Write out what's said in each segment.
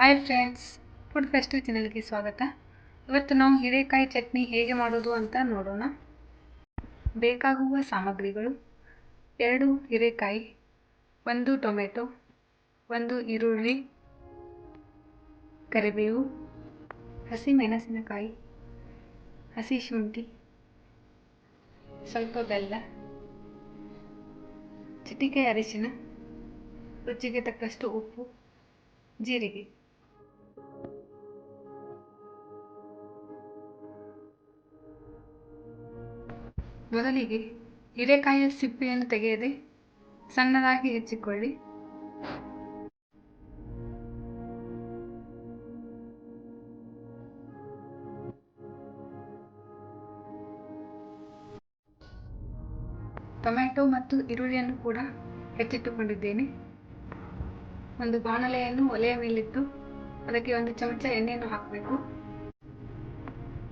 Hi friends food festive ಚಾನಲ್ಗೆ ಸ್ವಾಗತ. ಇವತ್ತು ನಾವು ಹೀರೆಕಾಯಿ ಚಟ್ನಿ ಹೇಗೆ ಮಾಡೋದು ಅಂತ ನೋಡೋಣ. ಬೇಕಾಗುವ ಸಾಮಗ್ರಿಗಳು ಎರಡು ಹೀರೆಕಾಯಿ, ಒಂದು ಟೊಮೆಟೊ, ಒಂದು ಈರುಳ್ಳಿ, ಕರಿಬೇವು ಹಸಿ ಮೆಣಸಿನಕಾಯಿ ಹಸಿ ಶುಂಠಿ, ಸ್ವಲ್ಪ ಬೆಲ್ಲ, ಚಿಟಿಕೆ ಅರಿಶಿನ, ರುಚಿಗೆ ತಕ್ಕಷ್ಟು ಉಪ್ಪು, ಜೀರಿಗೆ. ಮೊದಲಿಗೆ ಹೀರೆಕಾಯಿಯ ಸಿಪ್ಪೆಯನ್ನು ತೆಗೆಯದೆ ಸಣ್ಣದಾಗಿ ಹೆಚ್ಚಿಕೊಳ್ಳಿ. ಟೊಮ್ಯಾಟೊ ಮತ್ತು ಈರುಳ್ಳಿಯನ್ನು ಕೂಡ ಹೆಚ್ಚಿಟ್ಟುಕೊಂಡಿದ್ದೇನೆ. ಒಂದು ಬಾಣಲೆಯನ್ನು ಒಲೆಯ ಮೇಲಿಟ್ಟು ಅದಕ್ಕೆ ಒಂದು ಚಮಚ ಎಣ್ಣೆಯನ್ನು ಹಾಕಬೇಕು.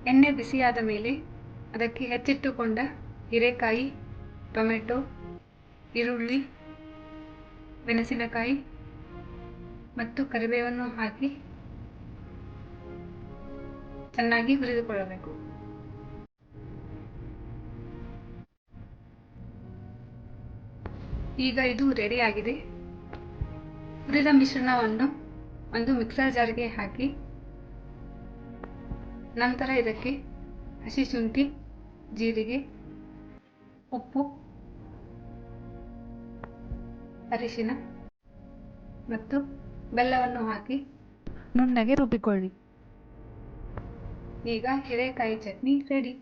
ಎಣ್ಣೆ ಬಿಸಿಯಾದ ಮೇಲೆ ಅದಕ್ಕೆ ಹೆಚ್ಚಿಟ್ಟುಕೊಂಡ ಹೀರೆಕಾಯಿ, ಟೊಮೆಟೊ, ಈರುಳ್ಳಿ, ಮೆಣಸಿನಕಾಯಿ ಮತ್ತು ಕರಿಬೇವನ್ನು ಹಾಕಿ ಚೆನ್ನಾಗಿ ಹುರಿದುಕೊಳ್ಳಬೇಕು. ಈಗ ಇದು ರೆಡಿಯಾಗಿದೆ ಹುರಿದ ಮಿಶ್ರಣವನ್ನು ಒಂದು ಮಿಕ್ಸರ್ ಜಾರ್ಗೆ ಹಾಕಿ, ನಂತರ ಇದಕ್ಕೆ ಹಸಿ ಶುಂಠಿ, ಜೀರಿಗೆ ಉಪ್ಪು ಅರಿಶಿನ ಮತ್ತು ಬೆಲ್ಲವನ್ನು ಹಾಕಿ ನುಣ್ಣಗೆ ರುಬ್ಬಿಕೊಳ್ಳಿ. ಈಗ ಹಿರೇಕಾಯಿ ಚಟ್ನಿ ರೆಡಿ